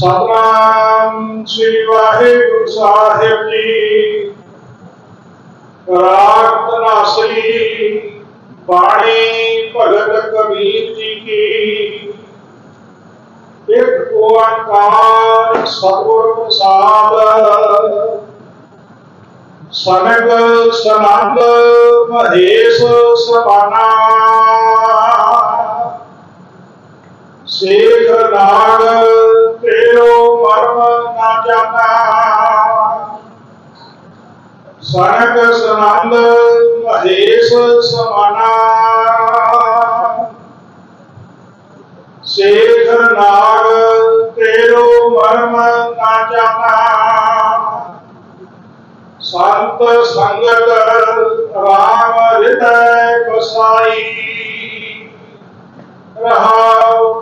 ਸਤਨਾਮ ਸ੍ਰੀ ਵਾਹਿਗੁਰੂ ਸਾਹਿਬ ਜੀ। ਰਾਗ ਤਨਾਸਰੀ ਬਾਣੀ ਭਗਤ ਕਬੀਰ ਜੀ ਕੀ। ਇੱਕ ਓੰਕਾਰ ਸਤਿਗੁਰ ਪ੍ਰਸਾਦ। ਸਨਗ ਸਨੰਦ ਮਹੇਸ਼ ਸਬਾਨਾ। ਸੇਖ ਨਾਗ ਜਾਣਾ। ਸਨਕ ਸਨੰਦ ਮਹੇਸ਼ ਸਮਾਨਾ ਸੇਖ ਨਾਗ ਤੇਰੋ ਮਰਮ ਨਾ ਜਾਣਾ। ਸੰਤ ਸੰਗਤ ਰਾਮ ਹਿਰਦੈ ਬਸਾਈ ਰਹਾਉ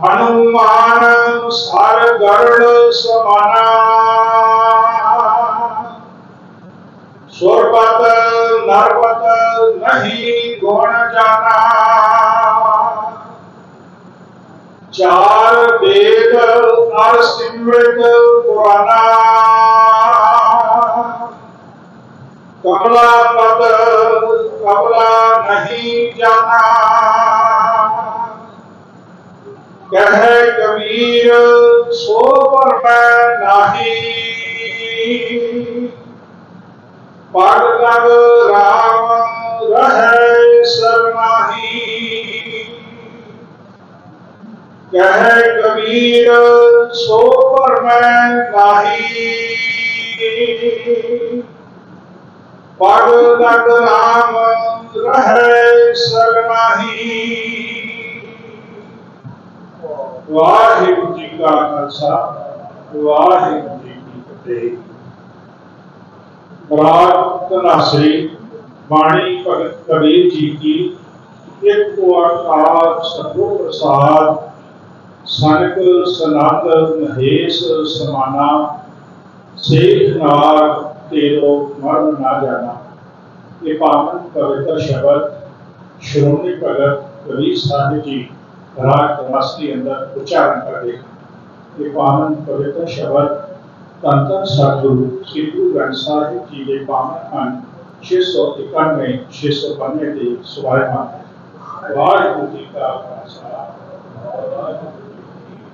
ਹਨੂਮਾਨ ਸਰ ਗਰੜ ਸਮਾਨਾ ਸੁਰਪਤ ਨਰਪਤ ਨਹੀਂ ਗੁਣ ਜਾਣਾ ਚਾਰ ਵੇਦ ਅਰ ਸਿਮਰਤ ਪੁਰਾਨਾ ਕਮਲਾ ਪਦ ਕਮਲਾ ਨਹੀਂ ਜਾਣਾ ਕਹਿ ਕਬੀਰ, ਸੋ ਪਰ ਮੈਂ ਨਾਹੀ। ਪੜ ਲਗ ਰਾਮ ਰਹੇ ਸਰਨਾਹੀ ਕਹੇ ਕਬੀਰ, ਸੋ ਪਰ ਮੈਂ ਨਾਹੀ। ਪੜ ਲਗ ਰਾਮ ਰਹੇ ਸਰਨਾਹੀ ਵਾਹਿਗੁਰੂ ਜੀ ਕਾ ਖਾਲਸਾ, ਵਾਹਿਗੁਰੂ ਜੀ ਕੀ ਫਤਿਹ। ਰਾਗ ਤਨਾਸਰੀ ਬਾਣੀ ਭਗਤ ਕਬੀਰ ਜੀ ਕੀ, ਇੱਕ ਓੰਕਾਰ ਸਤਿਗੁਰ ਪ੍ਰਸਾਦ, ਸਨਕ ਸਨਾਤ ਮਹੇਸ਼ ਸਮਾਨਾ ਸੇਖ ਨਾਗ ਤੇਰੋ ਮਰਨ ਨਾ ਜਾਣਾ। ਇਹ ਪਾਵਨ ਪਵਿੱਤਰ ਸ਼ਬਦ, ਸ਼੍ਰੋਮਣੀ ਭਗਤ ਕਬੀਰ ਸਾਹਿਬ ਜੀ ਰਾਗ ਤਨਾਸਰੀ ਅੰਦਰ ਉਚਾਰਨ ਕਰਦੇ ਹਨ। ਇਹ ਪਾਵਨ ਪਵਿੱਤਰ ਸ਼ਬਦ ਧੰਨ ਧੰਨ ਸਤਿਗੁਰੂ ਸ੍ਰੀ ਗੁਰੂ ਗ੍ਰੰਥ ਸਾਹਿਬ ਜੀ ਦੇ ਪਾਵਨ ਹਨ 691 692 ਦੇ ਸੁਭਾਇਮਾਨ ਹੈ ਵਾਹਿਗੁਰੂ ਜੀ ਕਾ ਖਾਲਸਾ।